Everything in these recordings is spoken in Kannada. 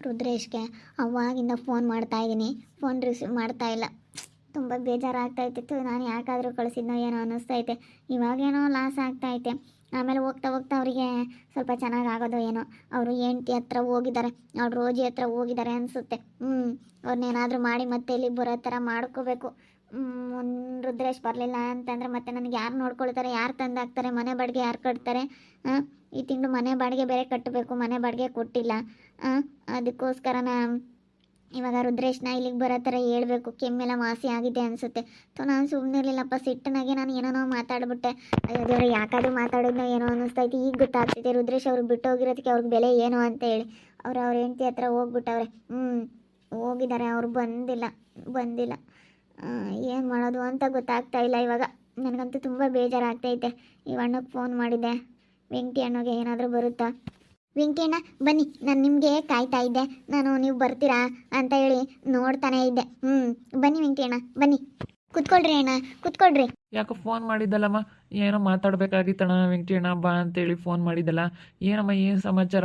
ರುದ್ರೇಶ್ಗೆ ಅವಾಗಿಂದ ಫೋನ್ ಮಾಡ್ತಾ ಇದ್ದೀನಿ. ಫೋನ್ ರಿಸೀವ್ ಮಾಡ್ತಾ ಇಲ್ಲ. ತುಂಬ ಬೇಜಾರಾಗ್ತಾಯಿತ್ತು ನಾನು ಯಾಕಾದರೂ ಕಳಿಸಿದ್ನೋ ಏನೋ ಅನ್ನಿಸ್ತೈತೆ ಇವಾಗೇನೋ ಲಾಸ್ ಆಗ್ತೈತೆ ಆಮೇಲೆ ಹೋಗ್ತಾ ಹೋಗ್ತಾ ಅವರಿಗೆ ಸ್ವಲ್ಪ ಚೆನ್ನಾಗಿ ಆಗೋದು ಏನೋ. ಅವರು ಹೆಂಡ್ತಿ ಹತ್ರ ಹೋಗಿದ್ದಾರೆ. ಅವ್ರು ರೋಜಿ ಹತ್ರ ಹೋಗಿದ್ದಾರೆ ಅನಿಸುತ್ತೆ. ಹ್ಞೂ ಅವ್ರನ್ನೇನಾದರೂ ಮಾಡಿ ಮತ್ತೆ ಇಲ್ಲಿ ಬರೋ ಥರ ಮಾಡ್ಕೋಬೇಕು. ರುದ್ರೇಶ್ ಬರಲಿಲ್ಲ ಅಂತಂದರೆ ಮತ್ತೆ ನನಗೆ ಯಾರು ನೋಡ್ಕೊಳ್ತಾರೆ, ಯಾರು ತಂದಾಕ್ತಾರೆ, ಮನೆ ಬಾಡಿಗೆ ಯಾರು ಕಟ್ತಾರೆ? ಈ ತಿಂಗಳು ಮನೆ ಬಾಡಿಗೆ ಬೇರೆ ಕಟ್ಟಬೇಕು ಮನೆ ಬಾಡಿಗೆ ಕೊಟ್ಟಿಲ್ಲ. ಅದಕ್ಕೋಸ್ಕರ ಇವಾಗ ರುದ್ರೇಶ್ನ ಇಲ್ಲಿಗೆ ಬರೋ ಥರ ಹೇಳಬೇಕು. ಕೆಮ್ಮೆಲ್ಲ ವಾಸಿ ಆಗಿದೆ ಅನಿಸುತ್ತೆ. ಸೊ ನಾನು ಸುಮ್ಮನೆ ಇರಲಿಲ್ಲಪ್ಪ, ಸಿಟ್ಟನಾಗೆ ನಾನು ಏನೋ ಮಾತಾಡ್ಬಿಟ್ಟೆ. ಅಯ್ಯೋ ದೇವ್ರೆ, ಯಾಕಾದರೂ ಮಾತಾಡೋದನ್ನ ಏನೋ ಅನ್ನಿಸ್ತೈತಿ. ಈಗ ಗೊತ್ತಾಗ್ತಿದೆ, ರುದ್ರೇಶ್ ಅವ್ರು ಬಿಟ್ಟು ಹೋಗಿರೋದಕ್ಕೆ ಅವ್ರಿಗೆ ಬೆಲೆ ಏನು ಅಂತ ಹೇಳಿ. ಅವ್ರು ಅವ್ರ ಹೆಂಡತಿ ಹತ್ರ ಹೋಗ್ಬಿಟ್ಟವ್ರೆ. ಹ್ಞೂ ಹೋಗಿದ್ದಾರೆ, ಅವ್ರು ಬಂದಿಲ್ಲ ಬಂದಿಲ್ಲ. ಏನು ಮಾಡೋದು ಅಂತ ಗೊತ್ತಾಗ್ತಾ ಇಲ್ಲ ಇವಾಗ. ನನಗಂತೂ ತುಂಬ ಬೇಜಾರಾಗ್ತೈತೆ. ಈ ಅಣ್ಣಗೆ ಫೋನ್ ಮಾಡಿದ್ದೆ ವೆಂಕಟಿ ಅಣ್ಣಗೆ ಏನಾದರೂ ಬರುತ್ತಾ? ವೆಂಕಿ ಅಣ್ಣ ಬನ್ನಿ, ನಾನು ನಿಮಗೆ ಕಾಯ್ತಾ ಇದ್ದೆ. ನಾನು ನೀವು ಬರ್ತೀರಾ ಅಂತ ಹೇಳಿ ನೋಡ್ತಾನೆ ಇದ್ದೆ. ಹ್ಞೂ ಬನ್ನಿ ವೆಂಕಣ್ಣ ಬನ್ನಿ. ಕುತ್ಕೊಳ್ರಿ ಅಣ್ಣ, ಕುತ್ಕೊಳ್ರಿ. ಯಾಕೋ ಫೋನ್ ಮಾಡಿದ್ದಲ್ಲಮ್ಮ? ಏನೋ ಮಾತಾಡ್ಬೇಕಾಗಿತ್ತಣ ವೆಂಕಟಣ್ಣ ಬಾ ಅಂತೇಳಿ ಫೋನ್ ಮಾಡಿದ್ದಲ್ಲ. ಏನಮ್ಮ, ಏನು ಸಮಾಚಾರ?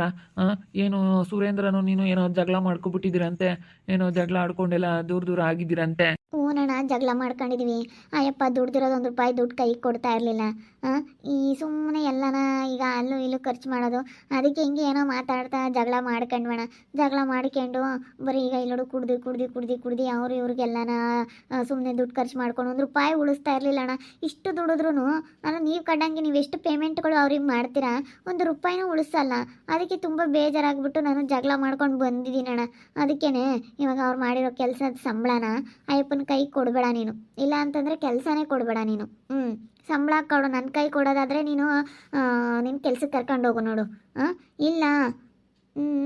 ಏನು ಸುರೇಂದ್ರನು ನೀನು ಏನೋ ಜಗಳ ಮಾಡ್ಕೊಬಿಟ್ಟಿದ್ದೀರಂತೆ? ಏನೋ ಜಗಳ ಆಡ್ಕೊಂಡೆಲ್ಲ ದೂರ ದೂರ ಆಗಿದ್ದೀರಂತೆ? ಹೂನಣ್ಣ ಜಗಳ ಮಾಡ್ಕೊಂಡಿದ್ವಿ. ಅಯ್ಯಪ್ಪ ದುಡ್ದಿರೋದು ಒಂದು ರೂಪಾಯಿ ದುಡ್ಡು ಕೈ ಕೊಡ್ತಾ ಇರಲಿಲ್ಲ. ಈ ಸುಮ್ಮನೆ ಎಲ್ಲನ ಈಗ ಅಲ್ಲೂ ಇಲ್ಲೂ ಖರ್ಚು ಮಾಡೋದು. ಅದಕ್ಕೆ ಹಿಂಗೆ ಏನೋ ಮಾತಾಡ್ತಾ ಜಗಳ ಮಾಡ್ಕೊಂಡ್ವಣ ಜಗಳ ಮಾಡ್ಕೊಂಡು ಬರೀ ಈಗ ಇಲ್ಲೋಡು ಕುಡ್ದು ಕುಡ್ದು ಕುಡ್ದು ಕುಡ್ದು, ಅವ್ರು ಇವ್ರಿಗೆಲ್ಲನ ಸುಮ್ಮನೆ ದುಡ್ಡು ಖರ್ಚು ಮಾಡ್ಕೊಂಡು ಒಂದು ರೂಪಾಯಿ ಉಳಿಸ್ತಾ ಇರಲಿಲ್ಲ ಅಣ್ಣ ಇಷ್ಟು ದುಡಿದ್ರೂ ನಾನು ನೀವು ಕಂಡಂಗೆ ನೀವು ಎಷ್ಟು ಪೇಮೆಂಟ್ಗಳು ಅವ್ರಿಗೆ ಮಾಡ್ತೀರಾ? ಒಂದು ರೂಪಾಯಿನೂ ಉಳಿಸಲ್ಲ. ಅದಕ್ಕೆ ತುಂಬ ಬೇಜಾರಾಗ್ಬಿಟ್ಟು ನಾನು ಜಗಳ ಮಾಡ್ಕೊಂಡು ಬಂದಿದ್ದೀನಿ ಅಣ್ಣ. ಅದಕ್ಕೇ ಇವಾಗ ಅವ್ರು ಮಾಡಿರೋ ಕೆಲಸದ ಸಂಬಳನ ಅಯ್ಯಪ್ಪನ ಕೈ ಕೊಡಬೇಡ ನೀನು. ಇಲ್ಲ ಅಂತಂದರೆ ಕೆಲಸನೇ ಕೊಡಬೇಡ ನೀನು. ಹ್ಞೂ ಸಂಬಳ ಕೊಡು. ನನ್ನ ಕೈ ಕೊಡೋದಾದರೆ ನೀನು ನಿನ್ನ ಕೆಲಸಕ್ಕೆ ಕರ್ಕೊಂಡು ಹೋಗು ನೋಡು. ಹಾಂ ಇಲ್ಲ.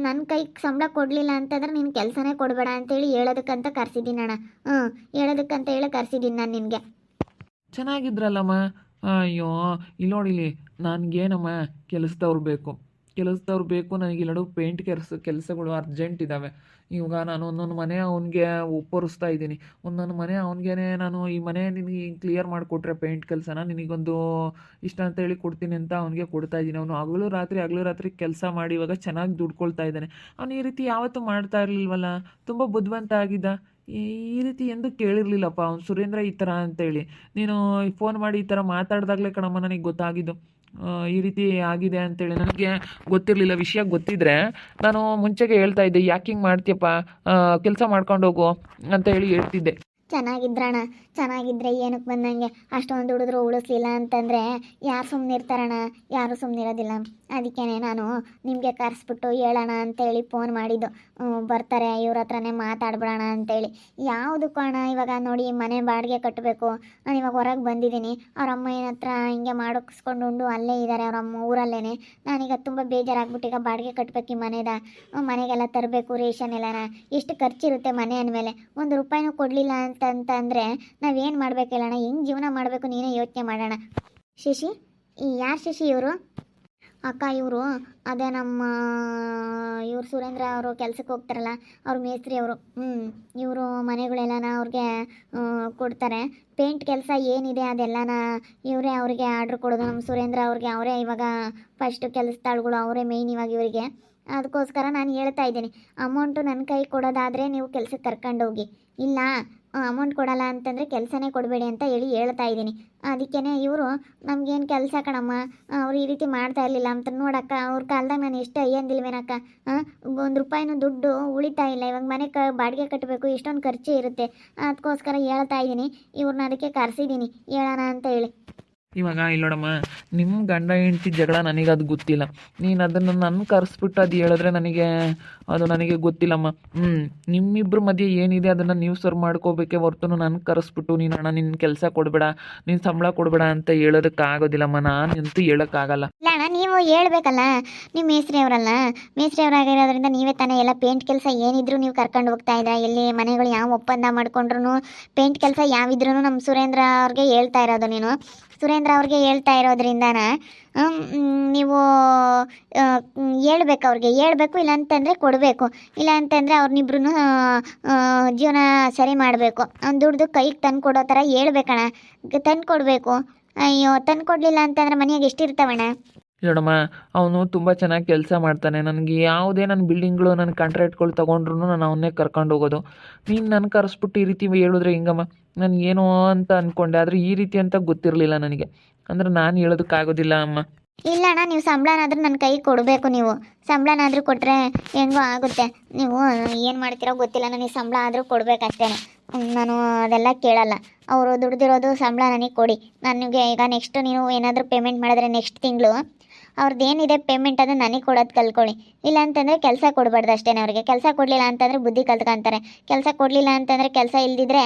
ನನ್ನ ಕೈ ಸಂಬಳ ಕೊಡಲಿಲ್ಲ ಅಂತಂದ್ರೆ ನೀನು ಕೆಲಸನೇ ಕೊಡಬೇಡ ಅಂತೇಳಿ ಹೇಳೋದಕ್ಕಂತ ಕರ್ಸಿದ್ದೀನಿ ಅಣ್ಣ. ಹ್ಞೂ ಹೇಳೋದಕ್ಕಂತ ಹೇಳಿ ಕರ್ಸಿದ್ದೀನಿ ನಾನು ನಿನಗೆ. ಚೆನ್ನಾಗಿದ್ರಲ್ಲಮ್ಮ? ಅಯ್ಯೋ ಇಲ್ಲಿ ನೋಡಿಲಿ ನನಗೇನಮ್ಮ, ಕೆಲಸದವ್ರು ಬೇಕು. ಕೆಲಸದವ್ರು ಬೇಕು, ನನಗೆ ಇಲ್ಲಡು ಪೇಂಟ್ ಕೆಲಸ, ಕೆಲಸಗಳು ಅರ್ಜೆಂಟ್ ಇದ್ದಾವೆ ಇವಾಗ ನಾನು ಒಂದೊಂದು ಮನೆ ಅವನಿಗೆ ಒಪ್ಪರಿಸ್ತಾ ಇದ್ದೀನಿ. ಒಂದೊಂದು ಮನೆ ಅವನಿಗೆ ನಾನು ಈ ಮನೆ ನಿನಗೆ ಕ್ಲಿಯರ್ ಮಾಡಿಕೊಟ್ರೆ ಪೇಂಟ್ ಕೆಲಸನ ನಿನಗೊಂದು ಇಷ್ಟ ಅಂತ ಹೇಳಿ ಕೊಡ್ತೀನಿ ಅಂತ ಅವನಿಗೆ ಕೊಡ್ತಾ ಇದ್ದೀನಿ. ಅವನು ಹಗಲು ರಾತ್ರಿ ಹಗಲು ರಾತ್ರಿ ಕೆಲಸ ಮಾಡಿ ಇವಾಗ ಚೆನ್ನಾಗಿ ದುಡ್ಕೊಳ್ತಾ ಇದ್ದಾನೆ. ಅವನು ಈ ರೀತಿ ಯಾವತ್ತೂ ಮಾಡ್ತಾ ಇರಲಿಲ್ವಲ್ಲ? ತುಂಬ ಬುದ್ಧಿವಂತ ಆಗಿದ್ದ. ಈ ರೀತಿ ಎಂದು ಕೇಳಿರ್ಲಿಲ್ಲಪ್ಪ. ಅವ್ನು, ಸುರೇಂದ್ರ ಈ ಥರ ಅಂತೇಳಿ. ನೀನು ಫೋನ್ ಮಾಡಿ ಈ ಥರ ಮಾತಾಡ್ದಾಗಲೇ ಕಣಮ್ಮ, ನನಗೆ ಗೊತ್ತಾಗಿದ್ದು. ಈ ರೀತಿ ಆಗಿದೆ ಅಂತೇಳಿ. ನನಗೆ ಗೊತ್ತಿರಲಿಲ್ಲ. ವಿಷಯ ಗೊತ್ತಿದ್ರೆ ನಾನು ಮುಂಚೆಗೆ ಹೇಳ್ತಾ ಇದ್ದೆ. ಯಾಕೆ ಹಿಂಗೆ ಮಾಡ್ತೀಯಪ್ಪ? ಕೆಲಸ ಮಾಡ್ಕೊಂಡು ಹೋಗು ಅಂತ ಹೇಳಿ ಹೇಳ್ತಿದ್ದೆ. ಚೆನ್ನಾಗಿದ್ರಣ್ಣ, ಚೆನ್ನಾಗಿದ್ರೆ ಏನಕ್ಕೆ ಬಂದಂಗೆ? ಅಷ್ಟೊಂದು ದುಡಿದ್ರು ಉಳಿಸ್ಲಿಲ್ಲ ಅಂತಂದರೆ ಯಾರು ಸುಮ್ಮನೆ ಇರ್ತಾರಣ ಯಾರು ಸುಮ್ಮನಿರೋದಿಲ್ಲ ಅದಕ್ಕೇ ನಾನು ನಿಮಗೆ ಕರೆಸ್ಬಿಟ್ಟು ಹೇಳೋಣ ಅಂತೇಳಿ ಫೋನ್ ಮಾಡಿದ್ದು. ಬರ್ತಾರೆ, ಇವ್ರ ಹತ್ರನೇ ಮಾತಾಡ್ಬಿಡೋಣ ಅಂತೇಳಿ. ಯಾವುದಕ್ಕೂ ಅಣ್ಣ, ಇವಾಗ ನೋಡಿ ಮನೆ ಬಾಡಿಗೆ ಕಟ್ಟಬೇಕು. ನಾನು ಇವಾಗ ಹೊರಗೆ ಬಂದಿದ್ದೀನಿ. ಅವ್ರ ಅಮ್ಮ ಹತ್ರ ಹಿಂಗೆ ಮಾಡಿಸ್ಕೊಂಡು ಉಂಡು, ಅಲ್ಲೇ ಇದ್ದಾರೆ ಅವ್ರ ಅಮ್ಮ ಊರಲ್ಲೇ ನಾನೀಗ ತುಂಬ ಬೇಜಾರಾಗ್ಬಿಟ್ಟು ಈಗ ಬಾಡಿಗೆ ಕಟ್ಟಬೇಕು ಈ ಮನೆದ. ಮನೆಗೆಲ್ಲ ತರಬೇಕು ರೇಷನ್ ಎಲ್ಲನ. ಎಷ್ಟು ಖರ್ಚಿರುತ್ತೆ ಮನೆ ಅಂದಮೇಲೆ? ಒಂದು ರೂಪಾಯಿನೂ ಕೊಡಲಿಲ್ಲ ಅಂತಂತಂದರೆ ನಾವೇನು ಮಾಡಬೇಕು ಅಣ್ಣ? ಹೆಂಗೆ ಜೀವನ ಮಾಡಬೇಕು ನೀನೇ ಯೋಚನೆ ಮಾಡೋಣ. ಶಶಿ, ಈ ಯಾರು ಶಶಿ ಇವರು? ಅಕ್ಕ ಇವರು, ಅದೇ ನಮ್ಮ, ಇವರು ಸುರೇಂದ್ರ ಅವರು ಕೆಲಸಕ್ಕೆ ಹೋಗ್ತಾರಲ್ಲ, ಅವ್ರ ಮೇಸ್ತ್ರಿ ಅವರು. ಹ್ಞೂ ಇವರು ಮನೆಗಳೆಲ್ಲನ ಅವ್ರಿಗೆ ಕೊಡ್ತಾರೆ. ಪೇಂಟ್ ಕೆಲಸ ಏನಿದೆ ಅದೆಲ್ಲನ ಇವರೇ ಅವ್ರಿಗೆ ಆರ್ಡ್ರ್ ಕೊಡೋದು. ನಮ್ಮ ಸುರೇಂದ್ರ ಅವ್ರಿಗೆ ಅವರೇ ಇವಾಗ ಫಸ್ಟು ಕೆಲಸದಾಳುಗಳು ಅವರೇ ಮೇಯ್ನ್ ಇವಾಗ ಇವರಿಗೆ. ಅದಕ್ಕೋಸ್ಕರ ನಾನು ಹೇಳ್ತಾ ಇದ್ದೀನಿ. ಅಮೌಂಟು ನನ್ನ ಕೈ ಕೊಡೋದಾದರೆ ನೀವು ಕೆಲಸಕ್ಕೆ ಕರ್ಕೊಂಡೋಗಿ. ಇಲ್ಲ ಅಮೌಂಟ್ ಕೊಡಲ್ಲ ಅಂತಂದರೆ ಕೆಲಸನೇ ಕೊಡಬೇಡಿ ಅಂತ ಹೇಳಿ ಹೇಳ್ತಾ ಇದ್ದೀನಿ. ಅದಕ್ಕೇ ಇವರು, ನಮಗೇನು ಕೆಲಸ ಕಣಮ್ಮ ಅವ್ರು ಈ ರೀತಿ ಮಾಡ್ತಾ ಇರಲಿಲ್ಲ ಅಂತ ನೋಡಕ್ಕ, ಅವ್ರ ಕಾಲದಾಗ ನಾನು ಎಷ್ಟು ಅಯ್ಯಂದಿಲ್ವೇನಕ್ಕ ಒಂದು ರೂಪಾಯಿನೂ ದುಡ್ಡು ಉಳಿತಾ ಇಲ್ಲ. ಇವಾಗ ಮನೆ ಕ, ಬಾಡಿಗೆ ಕಟ್ಟಬೇಕು ಇಷ್ಟೊಂದು ಖರ್ಚು ಇರುತ್ತೆ. ಅದಕ್ಕೋಸ್ಕರ ಹೇಳ್ತಾ ಇದ್ದೀನಿ ಇವ್ರನ್ನ ಅದಕ್ಕೆ ಕರೆಸಿದ್ದೀನಿ, ಹೇಳೋಣ ಅಂತ ಹೇಳಿ. ಇವಾಗ ಇಲ್ಲೋಡಮ್ಮ ನಿಮ್ಮ ಗಂಡ ಹೆಂಡತಿ ಜಗಳ ನನಗೆ ಅದು ಗೊತ್ತಿಲ್ಲ. ನೀನು ಅದನ್ನು ನನ್ನ ಕರೆಸ್ಬಿಟ್ಟು ಅದು ಹೇಳಿದ್ರೆ ನನಗೆ ಅದು ನನಗೆ ಗೊತ್ತಿಲ್ಲಮ್ಮ. ಹ್ಞೂ ನಿಮ್ಮಿಬ್ಬರ ಮಧ್ಯೆ ಏನಿದೆ ಅದನ್ನು ನೀವು ಸರ್ ಮಾಡ್ಕೋಬೇಕೆ ಹೊರತು ನನಗೆ ಕರೆಸ್ಬಿಟ್ಟು, ನೀನು ಅಣ್ಣ ನಿನ್ನ ಕೆಲಸ ಕೊಡಬೇಡ, ನೀನು ಸಂಬಳ ಕೊಡಬೇಡ ಅಂತ ಹೇಳೋದಕ್ಕಾಗೋದಿಲ್ಲಮ್ಮ ನಾನು ಅಂತೂ ಹೇಳೋಕ್ಕಾಗಲ್ಲ. ಅಣ್ಣ, ನೀವು ಹೇಳ್ಬೇಕಲ್ಲ. ನೀವು ಮೇಸ್ತ್ರಿ ಅವರಲ್ಲ ಮೇಸ್ತ್ರಿ ಅವರಾಗಿರೋದ್ರಿಂದ ನೀವೇ ತಾನೇ ಎಲ್ಲ ಪೇಂಟ್ ಕೆಲಸ ಏನಿದ್ರು ನೀವು ಕರ್ಕೊಂಡು ಹೋಗ್ತಾ ಇದ್ದೀರಾ? ಎಲ್ಲಿ ಮನೆಗಳು ಯಾವ ಒಪ್ಪಂದ ಮಾಡ್ಕೊಂಡ್ರು ಪೇಂಟ್ ಕೆಲಸ ಯಾವಿದ್ರೂ ನಮ್ಮ ಸುರೇಂದ್ರ ಅವ್ರಿಗೆ ಹೇಳ್ತಾ ಇರೋದು ನೀನು. ಸುರೇಂದ್ರ ಅವ್ರಿಗೆ ಹೇಳ್ತಾ ಇರೋದ್ರಿಂದನ ನೀವು ಹೇಳ್ಬೇಕು ಅವ್ರಿಗೆ. ಹೇಳ್ಬೇಕು ಇಲ್ಲ ಅಂತಂದರೆ ಕೊಡಬೇಕು ಇಲ್ಲ ಅಂತಂದರೆ ಅವ್ರನ್ನಿಬ್ರು ಜೀವನ ಸರಿ ಮಾಡಬೇಕು. ಅವ್ನು ದುಡ್ದು ಕೈಗೆ ತಂದು ಕೊಡೋ ಥರ ಹೇಳ್ಬೇಕಣ. ತಂದು ಕೊಡಬೇಕು ಅಯ್ಯೋ ತಂದು ಕೊಡಲಿಲ್ಲ ಅಂತಂದ್ರೆ ಮನೆಯಾಗ ಎಷ್ಟಿರ್ತಾವಣ್ಣ? ನೋಡಮ್ಮ, ಅವನು ತುಂಬ ಚೆನ್ನಾಗಿ ಕೆಲಸ ಮಾಡ್ತಾನೆ. ನನಗೆ ಯಾವುದೇ ನನ್ನ ಬಿಲ್ಡಿಂಗ್ಗಳು ನನ್ನ ಕಾಂಟ್ರಾಕ್ಟ್ಗಳು ತೊಗೊಂಡ್ರು ನಾನು ಅವನ್ನೇ ಕರ್ಕೊಂಡು ಹೋಗೋದು. ನೀನು ನನ್ನ ಕರೆಸ್ಬಿಟ್ಟು ಈ ರೀತಿ ಹೇಳಿದ್ರೆ ಹಿಂಗಮ್ಮ? ನಾನು ಏನೋ ಅಂತ ಅಂದ್ಕೊಂಡೆ ಆದರೆ ಈ ರೀತಿ ಅಂತ ಗೊತ್ತಿರಲಿಲ್ಲ ನನಗೆ. ಅಂದರೆ ನಾನು ಹೇಳೋದಕ್ಕಾಗೋದಿಲ್ಲ ಅಮ್ಮ. ಇಲ್ಲ ಅಣ್ಣ, ನೀವು ಸಂಬಳನಾದ್ರೂ ನನ್ನ ಕೈ ಕೊಡಬೇಕು ನೀವು. ಸಂಬಳನಾದ್ರೂ ಕೊಟ್ರೆ ಹೆಂಗೋ ಆಗುತ್ತೆ. ನೀವು ಏನು ಮಾಡ್ತೀರೋ ಗೊತ್ತಿಲ್ಲ ನನಗೆ ಸಂಬಳ ಆದರೂ ಕೊಡಬೇಕಷ್ಟೇ ನಾನು ಅದೆಲ್ಲ ಕೇಳಲ್ಲ. ಅವರು ದುಡ್ದಿರೋದು ಸಂಬಳ ನನಗೆ ಕೊಡಿ. ನನಗೆ ಈಗ ನೆಕ್ಸ್ಟ್ ನೀವು ಏನಾದರೂ ಪೇಮೆಂಟ್ ಮಾಡಿದ್ರೆ ನೆಕ್ಸ್ಟ್ ತಿಂಗಳು ಅವ್ರದ್ದು ಏನಿದೆ ಪೇಮೆಂಟ್ ಅದು ನನಗೆ ಕೊಡೋದು ಕಲ್ಕೊಳ್ಳಿ ಇಲ್ಲ ಅಂತಂದರೆ ಕೆಲಸ ಕೊಡಬಾರ್ದು ಅಷ್ಟೇ ಅವ್ರಿಗೆ. ಕೆಲಸ ಕೊಡಲಿಲ್ಲ ಅಂತಂದರೆ ಬುದ್ಧಿ ಕಲ್ತ್ಕೊಂತಾರೆ. ಕೆಲಸ ಕೊಡಲಿಲ್ಲ ಅಂತಂದರೆ ಕೆಲಸ ಇಲ್ದಿದ್ರೆ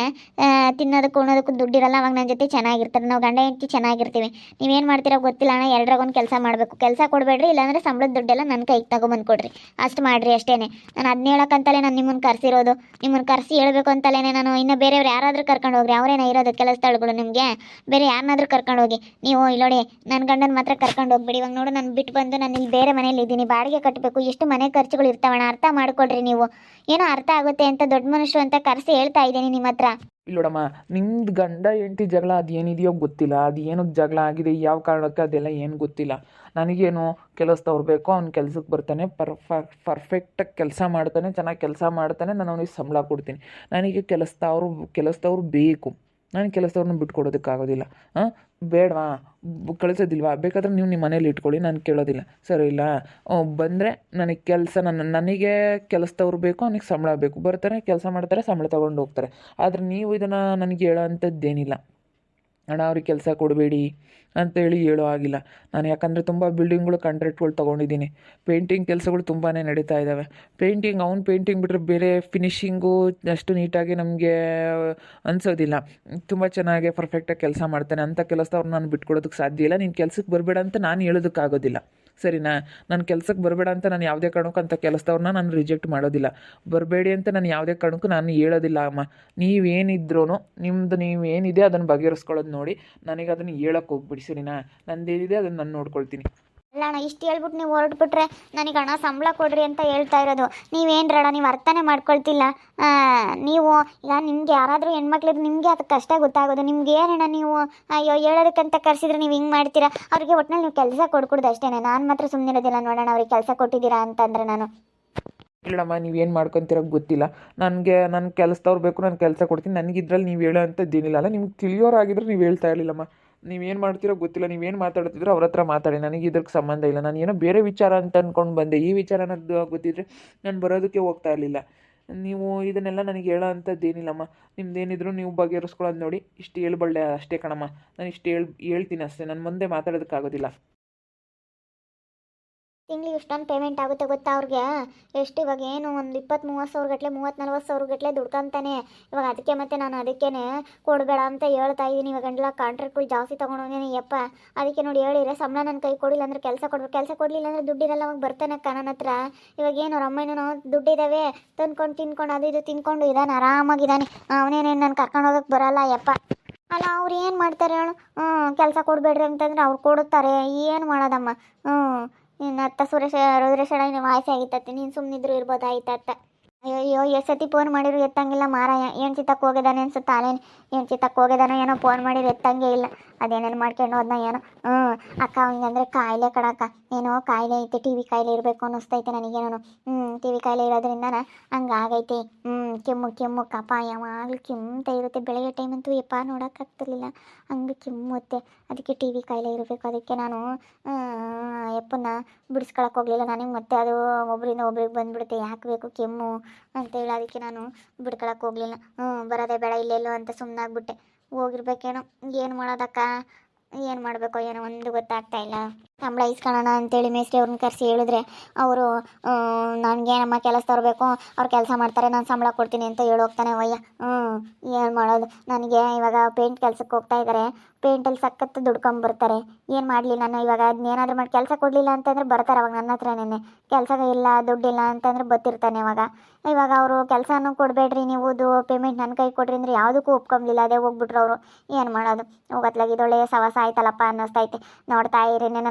ತಿನ್ನೋದಕ್ಕೆ ಉಣ್ಣೋದಕ್ಕೂ ದುಡ್ಡಿರಲ್ಲ, ಅವಾಗ ನನ್ನ ಜೊತೆ ಚೆನ್ನಾಗಿರ್ತಾರೆ. ನಾವು ಗಂಡ ಹೆಂಡತಿ ಚೆನ್ನಾಗಿರ್ತೀವಿ. ನೀವೇನು ಮಾಡ್ತೀರೋ ಗೊತ್ತಿಲ್ಲ ಅಣ್ಣ ಎರಡ್ರಾಗೊಂದು ಕೆಲಸ ಮಾಡಬೇಕು. ಕೆಲಸ ಕೊಡಬೇಡ್ರಿ, ಇಲ್ಲಾಂದರೆ ಸಂಬಳದ ದುಡ್ಡೆಲ್ಲ ನನ್ನ ಕೈಗೆ ತಗೊಂಬಂದು ಕೊಡ್ರಿ. ಅಷ್ಟು ಮಾಡಿರಿ ಅಷ್ಟೇ ನಾನು ಅದನ್ನ ಹೇಳೋಕ್ಕಂತಲೇ ನಾನು ನಿಮ್ಮನ್ನು ಕರೆಸಿರೋದು. ನಿಮ್ಮನ್ನು ಕರೆಸಿ ಹೇಳಬೇಕು ಅಂತಲೇ ನಾನು ಇನ್ನು ಬೇರೆಯವ್ರು ಯಾರಾದರೂ ಕರ್ಕೊಂಡು ಹೋಗ್ರಿ. ಅವರೇನ ಇರೋದು ಕೆಲಸ ಸ್ಥಳಗಳು ನಿಮಗೆ. ಬೇರೆ ಯಾರನ್ನಾದ್ರೂ ಕರ್ಕೊಂಡು ಹೋಗಿ. ನೀವು, ಇಲ್ಲೋಡಿ ನನ್ನ ಗಂಡನ ಮಾತ್ರ ಕರ್ಕೊಂಡು ಹೋಗ್ಬಿಡಿ. ಇವಾಗ ನೋಡು ನಾನು ಬಿಟ್ಟು ಬಂದು ನಾನು ಇಲ್ಲಿ ಬೇರೆ ಮನೇಲಿ ಇದ್ದೀನಿ, ಬಾಡಿಗೆ ಕಟ್ಟಬೇಕು ಎಷ್ಟು ಮನೆ ಖರ್ಚುಗಳು ಇರ್ತಾವಣ ಅರ್ಥ ಮಾಡ್ಕೊಡ್ರಿ ನೀವು. ಏನೋ ಅರ್ಥ ಆಗುತ್ತೆ ಅಂತ ದೊಡ್ಡ ಮನುಷ್ಯರು ಅಂತ ಕರೆಸಿ ಹೇಳ್ತಾ ಇದ್ದೀನಿ ನಿಮ್ಮ ಹತ್ರ. ಇಲ್ಲೋಡಮ್ಮ ನಿಮ್ದು ಗಂಡ ಹೆಂಡತಿ ಜಗಳ ಅದು ಏನಿದೆಯೋ ಗೊತ್ತಿಲ್ಲ ಅದು ಏನಕ್ಕೆ ಜಗಳ ಆಗಿದೆ, ಯಾವ ಕಾರಣಕ್ಕೆ ಅದೆಲ್ಲ ಏನು ಗೊತ್ತಿಲ್ಲ. ನನಗೇನು ಕೆಲಸದವ್ರು ಬೇಕು ಅವ್ನ ಕೆಲ್ಸಕ್ಕೆ ಬರ್ತಾನೆ ಪರ್ಫ ಪರ್ಫೆಕ್ಟಾಗಿ ಕೆಲಸ ಮಾಡ್ತಾನೆ, ಚೆನ್ನಾಗಿ ಕೆಲಸ ಮಾಡ್ತಾನೆ, ನಾನು ಅವನಿಗೆ ಸಂಬಳ ಕೊಡ್ತೀನಿ. ನನಗೆ ಕೆಲಸದವ್ರು ಕೆಲಸದವ್ರು ಬೇಕು. ನಾನು ಕೆಲಸದವ್ರನ್ನ ಬಿಟ್ಕೊಡೋದಕ್ಕಾಗೋದಿಲ್ಲ. ಹಾಂ ಬೇಡವಾ? ಕಳಿಸೋದಿಲ್ವಾ? ಬೇಕಾದ್ರೆ ನೀವು ನಿಮ್ಮ ಮನೇಲಿ ಇಟ್ಕೊಳ್ಳಿ, ನಾನು ಕೇಳೋದಿಲ್ಲ. ಸರಿ, ಇಲ್ಲ. ಬಂದರೆ ನನಗೆ ಕೆಲಸ ನನ್ನ ನನಗೆ ಕೆಲಸದವ್ರು ಬೇಕು, ಅವ್ನಿಗೆ ಸಂಬಳ ಬೇಕು. ಬರ್ತಾರೆ, ಕೆಲಸ ಮಾಡ್ತಾರೆ, ಸಂಬಳ ತೊಗೊಂಡು ಹೋಗ್ತಾರೆ. ಆದರೆ ನೀವು ಇದನ್ನು ನನಗೆ ಹೇಳೋ ಅಂಥದ್ದೇನಿಲ್ಲ. ಅಣ್ಣ ಅವ್ರಿಗೆ ಕೆಲಸ ಕೊಡಬೇಡಿ ಅಂತೇಳಿ ಹೇಳೋ ಆಗಿಲ್ಲ ನಾನು ಯಾಕಂದರೆ ತುಂಬ ಬಿಲ್ಡಿಂಗ್ಗಳು ಕಾಂಟ್ರಾಕ್ಟ್ಗಳು ತೊಗೊಂಡಿದ್ದೀನಿ. ಪೇಂಟಿಂಗ್ ಕೆಲಸಗಳು ತುಂಬಾ ನಡೀತಾ ಇದ್ದಾವೆ ಪೇಂಟಿಂಗ್ ಅವ್ನು ಪೇಂಟಿಂಗ್ ಬಿಟ್ಟರೆ ಬೇರೆ ಫಿನಿಷಿಂಗು ಅಷ್ಟು ನೀಟಾಗಿ ನಮಗೆ ಅನಿಸೋದಿಲ್ಲ. ತುಂಬ ಚೆನ್ನಾಗಿ ಪರ್ಫೆಕ್ಟಾಗಿ ಕೆಲಸ ಮಾಡ್ತಾನೆ. ಅಂಥ ಕೆಲಸದವ್ರು ನಾನು ಬಿಟ್ಕೊಡೋದಕ್ಕೆ ಸಾಧ್ಯ ಇಲ್ಲ. ನೀನು ಕೆಲ್ಸಕ್ಕೆ ಬರಬೇಡ ಅಂತ ನಾನು ಹೇಳೋದಕ್ಕಾಗೋದಿಲ್ಲ. ಸರಿನಾ ನನ್ನ ಕೆಲ್ಸಕ್ಕೆ ಬರಬೇಡ ಅಂತ ನಾನು ಯಾವುದೇ ಕಾರಣಕ್ಕೂ ಅಂತ ಕೆಲಸದವ್ರನ್ನ ನಾನು ರಿಜೆಕ್ಟ್ ಮಾಡೋದಿಲ್ಲ. ಬರಬೇಡಿ ಅಂತ ನಾನು ಯಾವುದೇ ಕಾರಣಕ್ಕೂ ನಾನು ಹೇಳೋದಿಲ್ಲ, ಅಮ್ಮ. ನೀವೇನಿದ್ರೂ ನಿಮ್ಮದು ನೀವು ಏನಿದೆ ಅದನ್ನು ಬಗೆಹರಿಸ್ಕೊಳ್ಳೋದು ನೋಡಿ, ನನಗೆ ಅದನ್ನು ಹೇಳಕ್ಕೆ ಹೋಗ್ಬಿಡಿ, ಸರಿನಾ? ನಂದೇನಿದೆ ಅದನ್ನು ನಾನು ನೋಡ್ಕೊಳ್ತೀನಿ. ಅಲ್ಲ ಅಣ್ಣ ಇಷ್ಟು ಹೇಳ್ಬಿಟ್ಟು ನೀವು ಹೊರಟ್ಬಿಟ್ರೆ ನನಗೆ ಹಣ ಸಂಬಳ ಕೊಡ್ರಿ ಅಂತ ಹೇಳ್ತಾ ಇರೋದು. ನೀವೇನ್ರಣ ನೀವು ಅರ್ಥನೇ ಮಾಡ್ಕೊಳ್ತಿಲ್ಲ. ನೀವು ಈಗ ನಿಮ್ಗೆ ಯಾರಾದರೂ ಹೆಣ್ಮಕ್ಳಿದ್ರೆ ನಿಮಗೆ ಅದು ಕಷ್ಟ ಗೊತ್ತಾಗೋದು. ನಿಮ್ಗೆ ಏನಣ್ಣ ನೀವು, ಅಯ್ಯೋ, ಹೇಳೋದಕ್ಕಂತ ಕರೆಸಿದ್ರೆ ನೀವು ಹಿಂಗೆ ಮಾಡ್ತೀರಾ? ಅವ್ರಿಗೆ ಒಟ್ಟಿನಲ್ಲಿ ನೀವು ಕೆಲಸ ಕೊಡ್ಕೊಡ್ದು ಅಷ್ಟೇ ನಾನು ಮಾತ್ರ ಸುಮ್ಮನಿರೋದಿಲ್ಲ ನೋಡೋಣ ಅವ್ರಿಗೆ ಕೆಲಸ ಕೊಟ್ಟಿದ್ದೀರಾ ಅಂತಂದ್ರೆ ನಾನು. ಇಲ್ಲಮ್ಮ ನೀವೇನು ಮಾಡ್ಕೊತೀರೋ ಗೊತ್ತಿಲ್ಲ. ನನಗೆ ನನ್ನ ಕೆಲಸದವ್ರು ಬೇಕು, ನಾನು ಕೆಲಸ ಕೊಡ್ತೀನಿ. ನನಗೆ ಇದ್ರಲ್ಲಿ ನೀವು ಹೇಳೋ ಅಂಥದ್ದೇನಿಲ್ಲ ಅಲ್ಲ? ನಿಮ್ಗೆ ತಿಳಿಯೋರಾಗಿದ್ರೆ ನೀವು ಹೇಳ್ತಾ ಇರಲಿಲ್ಲಮ್ಮ. ನೀವೇನು ಮಾಡ್ತೀರೋ ಗೊತ್ತಿಲ್ಲ, ನೀವೇನು ಮಾತಾಡ್ತಿದ್ರೋ ಅವ್ರ ಹತ್ರ ಮಾತಾಡಿ, ನನಗೆ ಇದಕ್ಕೆ ಸಂಬಂಧ ಇಲ್ಲ. ನಾನು ಏನೋ ಬೇರೆ ವಿಚಾರ ಅಂತ ಅಂದ್ಕೊಂಡು ಬಂದೆ. ಈ ವಿಚಾರ ಅನ್ನೋದು ಗೊತ್ತಿದ್ರೆ ನಾನು ಬರೋದಕ್ಕೆ ಹೋಗ್ತಾ ಇರಲಿಲ್ಲ. ನೀವು ಇದನ್ನೆಲ್ಲ ನನಗೆ ಹೇಳೋ ಅಂಥದ್ದೇನಿಲ್ಲಮ್ಮ ನಿಮ್ದೇನಿದ್ರು ನೀವು ಬಗೆಹರಿಸ್ಕೊಳ್ಳೋದು ನೋಡಿ. ಇಷ್ಟು ಹೇಳ್ಬಳ್ಳೆ ಅಷ್ಟೇ ಕಣಮ್ಮ. ನಾನು ಇಷ್ಟು ಹೇಳ್, ಹೇಳ್ತೀನಿ ಅಷ್ಟೇ. ನನ್ನ ಮುಂದೆ ಮಾತಾಡೋದಕ್ಕಾಗೋದಿಲ್ಲ. ತಿಂಗ್ಳಿಗೆ ಇಷ್ಟೊಂದು ಪೇಮೆಂಟ್ ಆಗುತ್ತೆ ಗೊತ್ತಾ ಅವ್ರಿಗೆ? ಎಷ್ಟು ಇವಾಗ ಏನು ಒಂದು ಇಪ್ಪತ್ತು ಮೂವತ್ತು ಸಾವಿರ ಗಟ್ಟಲೆ ಮೂವತ್ತು ನಲ್ವತ್ತು ಸಾವಿರ ಗಟ್ಟಲೆ ದುಡ್ಕೊಂತಾನೆ. ಇವಾಗ ಅದಕ್ಕೆ ಮತ್ತೆ ನಾನು ಅದಕ್ಕೇನೆ ಕೊಡಬೇಡ ಅಂತ ಹೇಳ್ತಾ ಇದ್ದೀನಿ ಇವಾಗ ಗಂಡಲ ಕಾಂಟ್ರಾಕ್ಟ್ಗಳು ಜಾಸ್ತಿ ತೊಗೊಂಡೋಗೇನೆ ಯಪ್ಪ. ಅದಕ್ಕೆ ನೋಡಿ ಹೇಳಿದ್ರೆ ಸಂಬಳ ನನ್ನ ಕೈ ಕೊಡಿಲ್ಲ ಅಂದ್ರೆ ಕೆಲಸ ಕೊಡ್ಬೇಕು ಕೆಲಸ ಕೊಡಲಿಲ್ಲ ಅಂದ್ರೆ ದುಡ್ಡಿರಲ್ಲ ಅವಾಗ ಬರ್ತಾನೆ ನನ್ನ ಹತ್ರ. ಇವಾಗ ಏನು ಅವ್ರ ಅಮ್ಮನೂ ದುಡ್ಡಿದ್ದಾವೆ ತಂದ್ಕೊಂಡು ತಿನ್ಕೊಂಡು ಅದು ಇದು ತಿನ್ಕೊಂಡು ಇದ್ದಾನೆ ಆರಾಮಾಗಿದ್ದಾನೆ ಅವನೇನೇನು ನಾನು ಕರ್ಕೊಂಡು ಹೋಗಕ್ಕೆ ಬರಲ್ಲ, ಯಪ್ಪ. ಅಲ್ಲ, ಅವ್ರು ಏನು ಮಾಡ್ತಾರೆ ಹೇಳು? ಹ್ಞೂ ಕೆಲಸ ಕೊಡಬೇಡ್ರಿ ಅಂತಂದ್ರೆ ಅವ್ರು ಕೊಡುತ್ತಾರೆ. ಏನು ಮಾಡೋದಮ್ಮ? ಹ್ಞೂ ಇನ್ನು ಅತ್ತ ಸುರೇಶ ರುದ್ರೇಶಣ ನೀವು ಆಸೆ ಆಗಿತ್ತತ್ತೆ. ನೀನು ಸುಮ್ಮನಿದ್ರು ಇರ್ಬೋದಾಯ್ತತ್ತ. ಅಯ್ಯೋ ಅಯ್ಯೋ ಎಷ್ಟು ಸತಿ ಫೋನ್ ಮಾಡಿದ್ರು ಎತ್ತಂಗಿಲ್ಲ ಮಾರಾಯ. ಏನು ಚಿತ್ತಕ್ಕೆ ಹೋಗಿದ್ದಾನೆ ಅನ್ಸುತ್ತೆ ಅಲ್ಲೇನು? ಏನು ಚಿತ್ತಕ್ಕೆ ಏನೋ ಫೋನ್ ಮಾಡಿದ್ರು ಎತ್ತಂಗೇ ಇಲ್ಲ. ಅದೇನೇನು ಮಾಡ್ಕೊಂಡು ಅದನ್ನ ಏನೋ? ಹ್ಞೂ ಅಕ್ಕ, ಹಿಂಗಂದ್ರೆ ಕಾಯಿಲೆ ಕಡಕ್ಕ. ಏನೋ ಕಾಯಿಲೆ ಐತೆ, ಟಿ ವಿ ಕಾಯಿಲೆ ಇರಬೇಕು ಅನ್ನಿಸ್ತೈತೆ ನನಗೇನೋ ಹ್ಞೂ ಟಿ ವಿ ಕಾಯಿಲೆ ಇರೋದ್ರಿಂದ ಹಂಗಾಗೈತೆ. ಹ್ಞೂ ಕೆಮ್ಮು ಕೆಮ್ಮು ಕಪ ಯಾವಾಗಲೂ ಕೆಮ್ಮುತ್ತಾ ಇರುತ್ತೆ. ಬೆಳಗ್ಗೆ ಟೈಮ್ ಅಂತೂ ಯಪ್ಪ ನೋಡೋಕ್ಕಾಗ್ತಿರ್ಲಿಲ್ಲ ಹಂಗೆ ಕೆಮ್ಮುತ್ತೆ. ಅದಕ್ಕೆ ಟಿ ವಿ ಕಾಯಿಲೆ ಇರಬೇಕು. ಅದಕ್ಕೆ ನಾನು ಯಪ್ಪನ್ನ ಬಿಡಿಸ್ಕೊಳಕ್ಕೆ ಹೋಗಲಿಲ್ಲ. ನನಗೆ ಮತ್ತೆ ಅದು ಒಬ್ಬರಿಂದ ಒಬ್ರಿಗೆ ಬಂದ್ಬಿಡುತ್ತೆ. ಯಾಕೆ ಬೇಕು ಕೆಮ್ಮು ಅಂತೇಳಿ. ಅದಕ್ಕೆ ನಾನು ಬಿಡ್ಕೊಳಕ್ಕೆ ಹೋಗಲಿಲ್ಲ. ಹ್ಞೂ ಬರೋದೇ ಬೇಡ, ಇಲ್ಲೆಲ್ಲೋ ಅಂತ ಸುಮ್ಮನಾಗ್ಬಿಟ್ಟೆ ಹೋಗಿರ್ಬೇಕೇನೋ ಏನು ಮಾಡೋದಕ್ಕ ಏನು ಮಾಡಬೇಕೋ ಏನೋ ಒಂದು ಗೊತ್ತಾಗ್ತಾ ಇಲ್ಲ. ಸಂಬಳ ಇಸ್ಕೊಳ್ಳೋಣ ಅಂತೇಳಿ ಮೇಸ್ತ್ರಿ ಅವ್ರನ್ನ ಕರೆಸಿ ಹೇಳಿದ್ರೆ ಅವರು ನನಗೆ ನಮ್ಮ ಕೆಲಸ ತರಬೇಕು, ಅವ್ರು ಕೆಲಸ ಮಾಡ್ತಾರೆ, ನಾನು ಸಂಬಳ ಕೊಡ್ತೀನಿ ಅಂತ ಹೇಳೋಗ್ತಾನೆ ವಯ್ಯ ಹ್ಞೂ, ಏನು ಮಾಡೋದು? ನನಗೆ ಇವಾಗ ಪೇಂಟ್ ಕೆಲಸಕ್ಕೆ ಹೋಗ್ತಾ ಇದ್ದಾರೆ ಪೇಂಟಲ್ಲಿ ಸಖತ್ತು ದುಡ್ಕೊಂಬರ್ತಾರೆ. ಏನು ಮಾಡಲಿ ನಾನು ಇವಾಗ ಅದನ್ನೇನಾದ್ರೂ ಮಾಡಿ ಕೆಲಸ ಕೊಡಲಿಲ್ಲ ಅಂತಂದ್ರೆ ಬರ್ತಾರೆ ಅವಾಗ ನನ್ನ ಹತ್ರನೇ ಕೆಲಸ ಇಲ್ಲ, ದುಡ್ಡಿಲ್ಲ ಅಂತಂದ್ರೆ ಬತ್ತಿರ್ತಾನೆ ಇವಾಗ ಇವಾಗ ಅವರು ಕೆಲಸನೂ ಕೊಡಬೇಡ್ರಿ, ನೀವು ಅದು ಪೇಮೆಂಟ್ ನನ್ನ ಕೈ ಕೊಡ್ರಿ ಅಂದ್ರೆ ಯಾವುದಕ್ಕೂ ಒಪ್ಕೊಂಬಲಿಲ್ಲ ಅದೇ ಹೋಗ್ಬಿಟ್ರು ಅವರು. ಏನು ಮಾಡೋದು? ಹೋಗತ್ಲಾಗ ಇದೊಳ್ಳೆ ಸವಾಸ ಆಯ್ತಲ್ಲಪ್ಪ ಅನ್ನಿಸ್ತೈತೆ. ನೋಡ್ತಾ ಇರಿ, ನನ್ನ